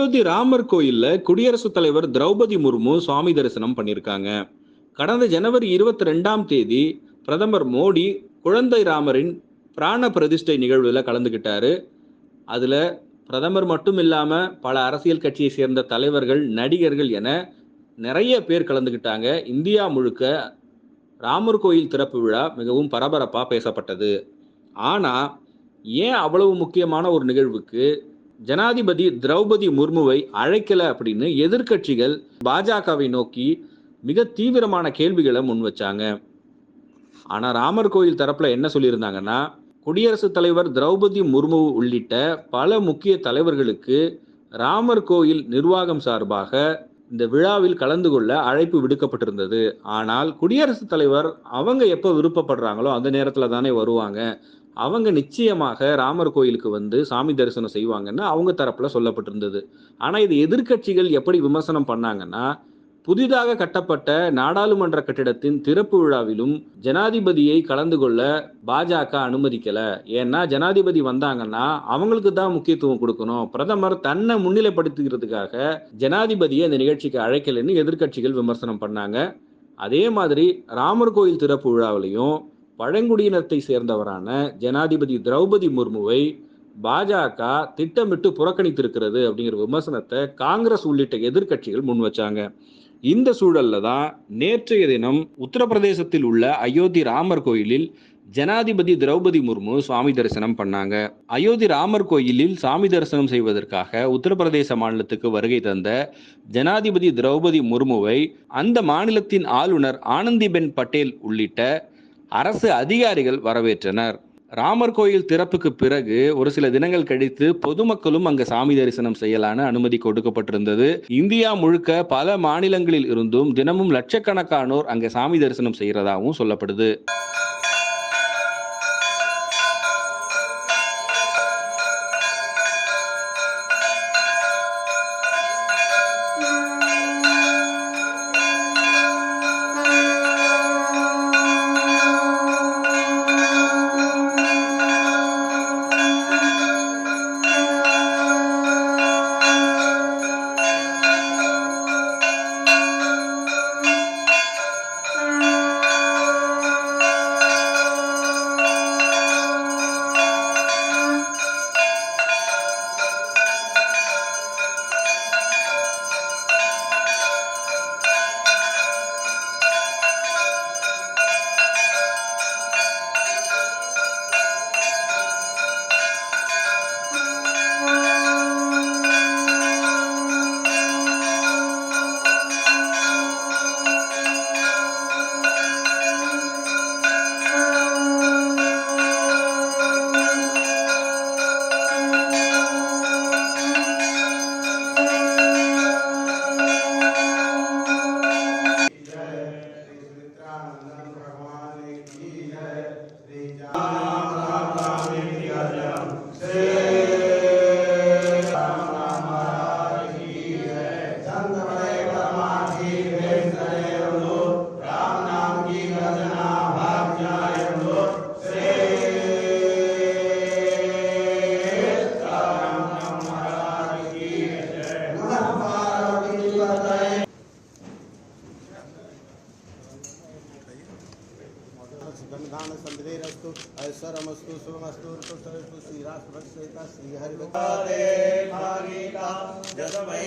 அயோத்தி ராமர் கோயில்ல குடியரசுத் தலைவர் திரௌபதி முர்மு சுவாமி தரிசனம் பண்ணியிருக்காங்க கடந்த ஜனவரி இருபத்தி ரெண்டாம் தேதி பிரதமர் மோடி குழந்தை ராமரின் பிராண பிரதிஷ்டை நிகழ்வில் கலந்துக்கிட்டாரு அதுல பிரதமர் மட்டும் இல்லாம பல அரசியல் கட்சியை சேர்ந்த தலைவர்கள் நடிகர்கள் என நிறைய பேர் கலந்துக்கிட்டாங்க இந்தியா முழுக்க ராமர் கோயில் திறப்பு விழா மிகவும் பரபரப்பா பேசப்பட்டது. ஆனா ஏன் அவ்வளவு முக்கியமான ஒரு நிகழ்வுக்கு ஜனாதிபதி திரௌபதி முர்முவை அழைக்கல அப்படின்னு எதிர்க்கட்சிகள் பாஜகவை நோக்கி மிக தீவிரமான கேள்விகளை முன் வச்சாங்க. ஆனா ராமர் கோயில் தரப்புல என்ன சொல்லியிருந்தாங்கன்னா குடியரசுத் தலைவர் திரௌபதி முர்மு உள்ளிட்ட பல முக்கிய தலைவர்களுக்கு ராமர் கோயில் நிர்வாகம் சார்பாக இந்த விழாவில் கலந்து கொள்ள அழைப்பு விடுக்கப்பட்டிருந்தது. ஆனால் குடியரசுத் தலைவர் அவங்க எப்போ விருப்பப்படுறாங்களோ அந்த நேரத்தில் தானே வருவாங்க. அவங்க நிச்சயமாக ராமர் கோயிலுக்கு வந்து சாமி தரிசனம் செய்வாங்கன்னு அவங்க தரப்புல சொல்லப்பட்டிருந்தது. ஆனா இது எதிர்க்கட்சிகள் எப்படி விமர்சனம் பண்ணாங்கன்னா புதிதாக கட்டப்பட்ட நாடாளுமன்ற கட்டிடத்தின் திறப்பு விழாவிலும் ஜனாதிபதியை கலந்து கொள்ள பாஜக அனுமதிக்கல. ஏன்னா ஜனாதிபதி வந்தாங்கன்னா அவங்களுக்கு தான் முக்கியத்துவம் கொடுக்கணும். பிரதமர் தன்னை முன்னிலைப்படுத்துகிறதுக்காக ஜனாதிபதியை இந்த நிகழ்ச்சிக்கு அழைக்கலைன்னு எதிர்க்கட்சிகள் விமர்சனம் பண்ணாங்க. அதே மாதிரி ராமர் கோயில் திறப்பு விழாவிலையும் பழங்குடியினத்தை சேர்ந்தவரான ஜனாதிபதி திரௌபதி முர்முவை பாஜக திட்டமிட்டு புறக்கணித்திருக்கிறது அப்படிங்கிற விமர்சனத்தை காங்கிரஸ் உள்ளிட்ட எதிர்க்கட்சிகள் முன் வச்சாங்க. இந்த சூழல்ல தான் நேற்றைய தினம் உத்தரப்பிரதேசத்தில் உள்ள அயோத்தி ராமர் கோயிலில் ஜனாதிபதி திரௌபதி முர்மு சுவாமி தரிசனம் பண்ணாங்க. அயோத்தி ராமர் கோயிலில் சாமி தரிசனம் செய்வதற்காக உத்தரப்பிரதேச மாநிலத்துக்கு வருகை தந்த ஜனாதிபதி திரௌபதி முர்முவை அந்த மாநிலத்தின் ஆளுநர் ஆனந்திபென் பட்டேல் உள்ளிட்ட அரசு அதிகாரிகள் வரவேற்றனர். ராமர் கோயில் திறப்புக்கு பிறகு ஒரு சில தினங்கள் கழித்து பொதுமக்களும் அங்க சாமி தரிசனம் செய்யலான அனுமதி கொடுக்கப்பட்டிருந்தது. இந்தியா முழுக்க பல மாநிலங்களில் இருந்தும் தினமும் லட்சக்கணக்கானோர் அங்க சாமி தரிசனம் செய்யறதாகவும் சொல்லப்படுது. सुगंधान संधिरस्तु ऐश्वरमस्तु शुभमस्तु ऋतुस्तु श्रीराष्ट्रभक्षेता श्रीहरिभक्ता जसवै